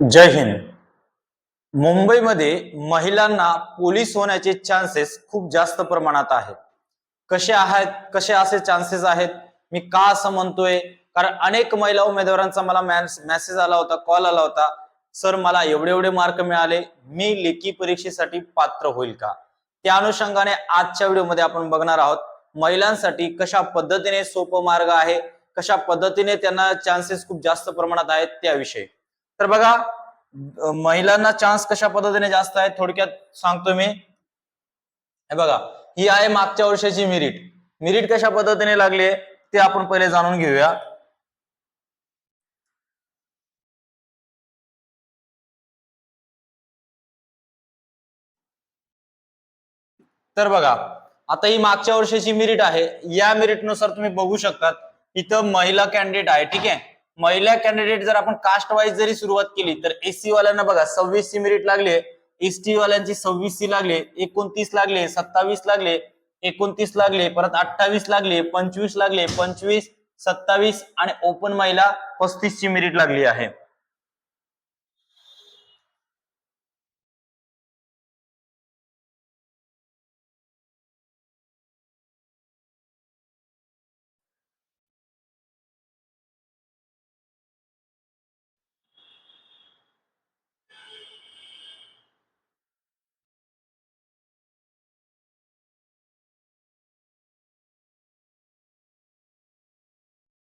जय हिंद. मुंबईमध्ये महिलांना पोलीस होण्याचे चान्सेस खूप जास्त प्रमाणात आहेत. कसे आहेत कसे असे चान्सेस आहेत मी का असं म्हणतोय? कारण अनेक महिला उमेदवारांचा मला मेसेज आला होता कॉल आला होता. सर मला एवढे एवढे मार्क मिळाले. मी लेखी परीक्षेसाठी पात्र होईल का? त्या अनुषंगाने आजच्या व्हिडिओमध्ये आपण बघणार आहोत महिलांसाठी कशा पद्धतीने सोपं मार्ग आहे कशा पद्धतीने त्यांना चान्सेस खूप जास्त प्रमाणात आहेत त्याविषयी. तर बघा महिलांना चान्स कशा पद्धतीने जास्त आहे थोडक्यात सांगतो मी. हे बघा ही आहे मागच्या वर्षाची मिरिट मिरिट कशा पद्धतीने लागली ते आपण पहिले जाणून घेऊया. तर बघा आता ही मागच्या वर्षाची मिरिट आहे. या मिरिटनुसार तुम्ही बघू शकतात इथं महिला कॅन्डिडेट आहे ठीक आहे? महिला कॅन्डिडेट जर आपण कास्ट वाईज जरी सुरुवात केली तर एससी वाल्यांना बघा सव्वीस ची मेरिट लागले एसटी वाल्यांची सव्वीस ची एकोणतीस लागले सत्तावीस लागले एकोणतीस लागले परत अठ्ठावीस लागले पंचवीस लागले पंचवीस सत्तावीस आणि ओपन महिला पस्तीस ची मेरिट लागली आहे.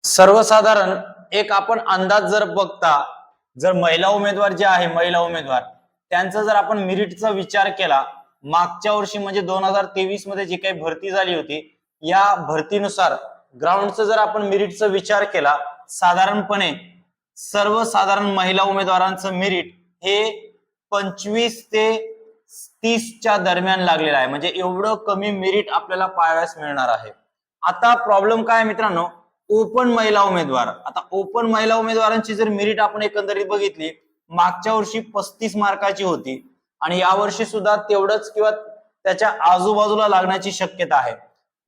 सर्वसाधारण एक आपण अंदाज जर बघता जर महिला उमेदवार जे आहे महिला उमेदवार त्यांचा जर आपण मिरिटचा विचार केला मागच्या वर्षी म्हणजे दोन हजार तेवीसमध्ये जी काही भरती झाली होती या भरतीनुसार ग्राउंडचं जर आपण मिरिटचा विचार केला साधारणपणे सर्वसाधारण महिला उमेदवारांचं मिरिट हे पंचवीस ते तीसच्या दरम्यान लागलेलं आहे. म्हणजे एवढं कमी मिरिट आपल्याला पाहाव्यास मिळणार आहे. आता प्रॉब्लेम काय मित्रांनो? ओपन महिला उमेदवार. आता ओपन महिला उमेदवारांची जर मेरिट आपण एकंदरीत बघितली मागच्या वर्षी पस्तीस मार्काची होती. आणि या वर्षी सुद्धा तेवढंच किंवा त्याच्या आजूबाजूला लागण्याची शक्यता आहे.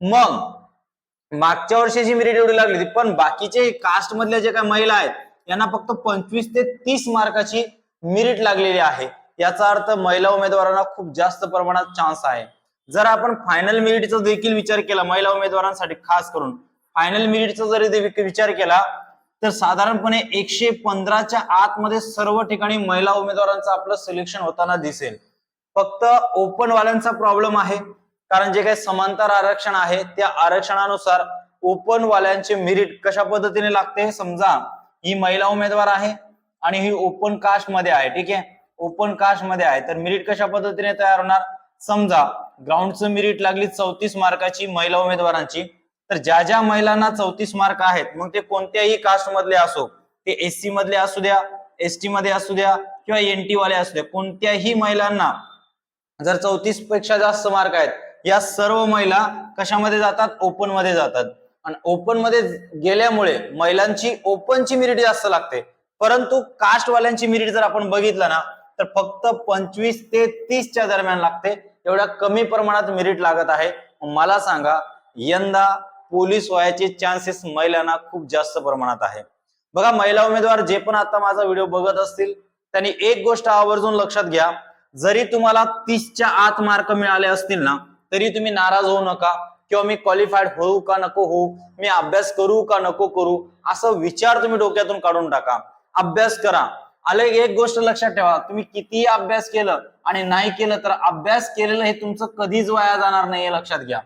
मग मागच्या वर्षीची मेरिट एवढी लागली होती पण बाकीचे कास्ट मधल्या जे काही महिला आहेत यांना फक्त पंचवीस ते तीस मार्काची मेरिट लागलेली आहे. याचा अर्थ महिला उमेदवारांना खूप जास्त प्रमाणात चान्स आहे. जर आपण फायनल मेरिटचा देखील विचार केला महिला उमेदवारांसाठी खास करून फायनल मेरिटचा जरी विचार केला तर साधारणपणे एकशे पंधराच्या आतमध्ये सर्व ठिकाणी महिला उमेदवारांचं आपलं सिलेक्शन होताना दिसेल. फक्त ओपन वाल्यांचा प्रॉब्लेम आहे. कारण जे काही समांतर आरक्षण आहे त्या आरक्षणानुसार ओपन वाल्यांचे मेरिट कशा पद्धतीने लागते हे समजा ही महिला उमेदवार आहे आणि ही ओपन कास्टमध्ये आहे ठीक आहे? ओपन कास्टमध्ये आहे तर मेरिट कशा पद्धतीने तयार होणार? समजा ग्राउंडचं मेरिट लागली चौतीस मार्काची महिला उमेदवारांची तर ज्या ज्या महिलांना चौतीस मार्क आहेत मग ते कोणत्याही कास्ट मधले असो ते एससी मधले असू द्या एसटी मध्ये असू द्या किंवा एनटी वाले असू द्या कोणत्याही महिलांना जर चौतीसपेक्षा जास्त मार्क आहेत या सर्व महिला कशामध्ये जातात? ओपनमध्ये जातात. आणि ओपनमध्ये गेल्यामुळे महिलांची ओपनची मिरिट जास्त लागते. परंतु कास्ट वाल्यांची जर आपण बघितलं ना तर फक्त पंचवीस ते तीसच्या दरम्यान लागते. एवढ्या कमी प्रमाणात मिरिट लागत आहे. मला सांगा यंदा पोलीस व्हायचे चान्सेस महिलांना खूप जास्त प्रमाणात आहे. बघा महिला उमेदवार जे पण आता माझा व्हिडिओ बघत असतील त्यांनी एक गोष्ट आवर्जून लक्षात घ्या. जरी तुम्हाला तीसच्या आत मार्क मिळाले असतील ना तरी तुम्ही नाराज होऊ नका किंवा मी क्वालिफाईड होऊ का नको होऊ मी अभ्यास करू का नको करू असं विचार तुम्ही डोक्यातून काढून टाका. अभ्यास करा. आले एक गोष्ट लक्षात ठेवा. तुम्ही कितीही अभ्यास केलं आणि नाही केलं तर अभ्यास केलेलं हे तुमचं कधीच वाया जाणार नाही हे लक्षात घ्या.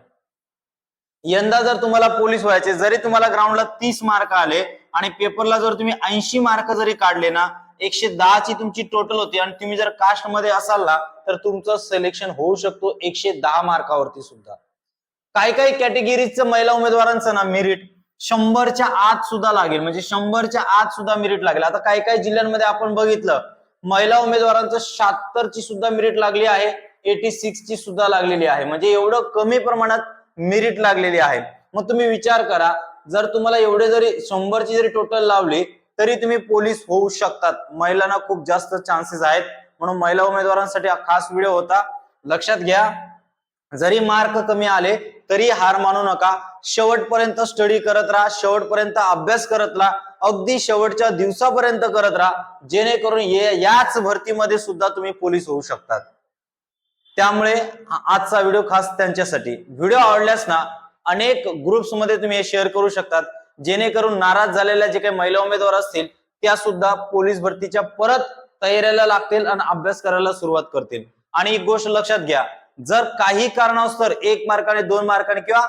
यंदा जर तुम्हाला पोलीस व्हायचे जरी तुम्हाला ग्राउंडला तीस मार्क आले आणि पेपरला जर तुम्ही ऐंशी मार्क जरी काढले ना एकशे दहाची तुमची टोटल होती आणि तुम्ही जर कास्टमध्ये असाल ना तर तुमचं सिलेक्शन होऊ शकतो एकशे दहा मार्कावरती सुद्धा. काही काही कॅटेगरीजचं महिला उमेदवारांचं ना मेरिट शंभरच्या आत सुद्धा लागेल. म्हणजे शंभरच्या आत सुद्धा मेरिट लागेल. आता काही काही जिल्ह्यांमध्ये आपण बघितलं महिला उमेदवारांचं शहात्तर ची सुद्धा मेरिट लागली आहे एटी सिक्स ची सुद्धा लागलेली आहे. म्हणजे एवढं कमी प्रमाणात मेरिट लागलेली आहे. मग तुम्ही विचार करा जर तुम्हाला एवढे जरी शंभरची जरी टोटल लावली तरी तुम्ही पोलीस होऊ शकतात. महिलांना खूप जास्त चान्सेस आहेत. म्हणून महिला उमेदवारांसाठी हा खास व्हिडिओ होता. लक्षात घ्या जरी मार्क कमी आले तरी हार मानू नका. शेवटपर्यंत स्टडी करत राहा. शेवटपर्यंत अभ्यास करत राहा. अगदी शेवटच्या दिवसापर्यंत करत राहा. जेणेकरून याच भरतीमध्ये सुद्धा तुम्ही पोलीस होऊ शकतात. त्यामुळे आजचा व्हिडिओ खास त्यांच्यासाठी. व्हिडिओ आवडल्यास ना अनेक ग्रुप्समध्ये तुम्ही हे शेअर करू शकतात. जेणेकरून नाराज झालेल्या जे काही महिला उमेदवार असतील त्या सुद्धा पोलीस भरतीच्या परत तयारीला लागतील आणि अभ्यास करायला सुरुवात करतील. आणि एक गोष्ट लक्षात घ्या जर काही कारणास्तर एक मार्काने दोन मार्काने किंवा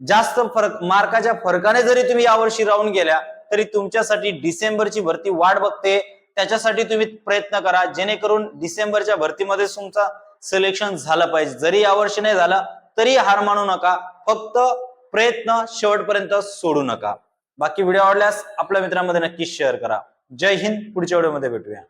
जास्त फरक मार्काच्या फरकाने जरी तुम्ही यावर्षी राहून गेल्या तरी तुमच्यासाठी डिसेंबरची भरती वाट बघते. त्याच्यासाठी तुम्ही प्रयत्न करा जेणेकरून डिसेंबरच्या भरतीमध्ये तुमचा सिलेक्शन झालं पाहिजे. जरी यावर्षी नाही झालं तरी हार मानू नका. फक्त प्रयत्न शेवटपर्यंत सोडू नका. बाकी व्हिडिओ आवडल्यास आपल्या मित्रांमध्ये नक्की शेअर करा. जय हिंद. पुढच्या व्हिडिओमध्ये भेटूया.